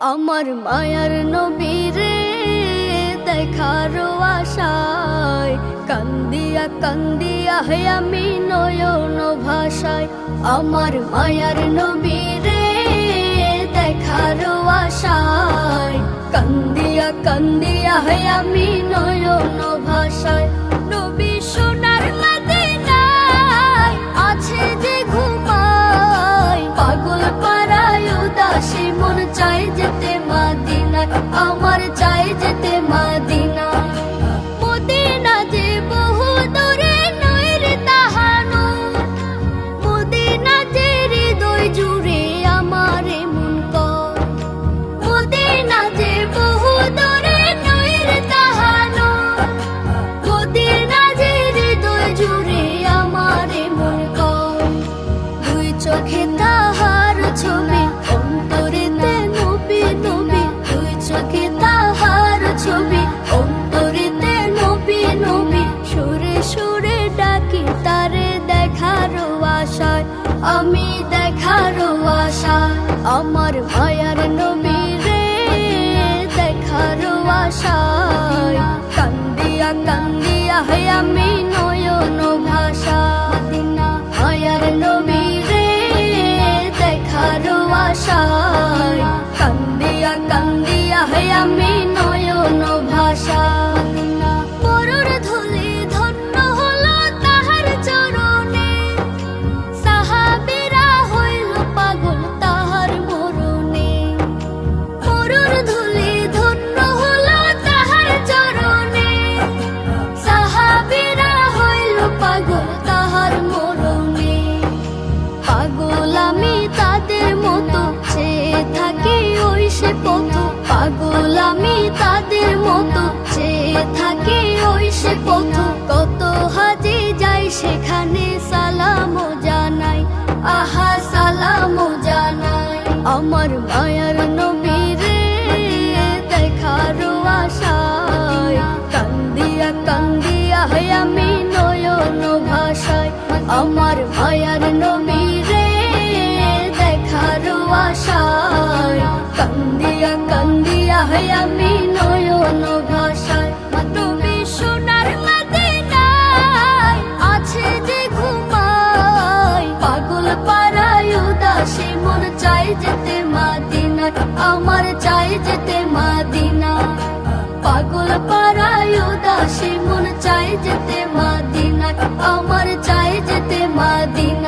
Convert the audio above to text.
আমার মায়ার নবীরে দেখার আশায়। কান্দিয়া কান্দিয়া হে আমি নয়ন ভাষায়। আমার মায়ার নবীরে দেখার আশায়। কান্দিয়া কান্দিয়া হে আমি নয়ন আমার মায়ার নবী রে দেখার আশায় কান্দিয়া কান্দিয়া হে আমি নয়ন ভাষা। মায়ার নবী ওই সে পথ পাগল আমি তাদের মতো। চেয়ে থাকি ওই সে পথ, কত হাজি যাই সেখানে সালাম জানাই। আহা সালাম জানাই। আমার মায়ার নবীরে দেখার আশায়। কান্দিয়া কান্দিয়া আমি নয়ন ভাষায় আমার মায়ার নবীরে আমি নয়ন ভাষায় মাত্র সোনার মদিনায় আছে যে ঘুমায় পাগল পাড়ায় উদাসী মন চাই যেতে মাদিনা। আমার চাই যেতে মাদিনা পাগল পাড়ায় উদাসী মন চাই যেতে মাদিনা আমার চাই যেতে মাদিনা।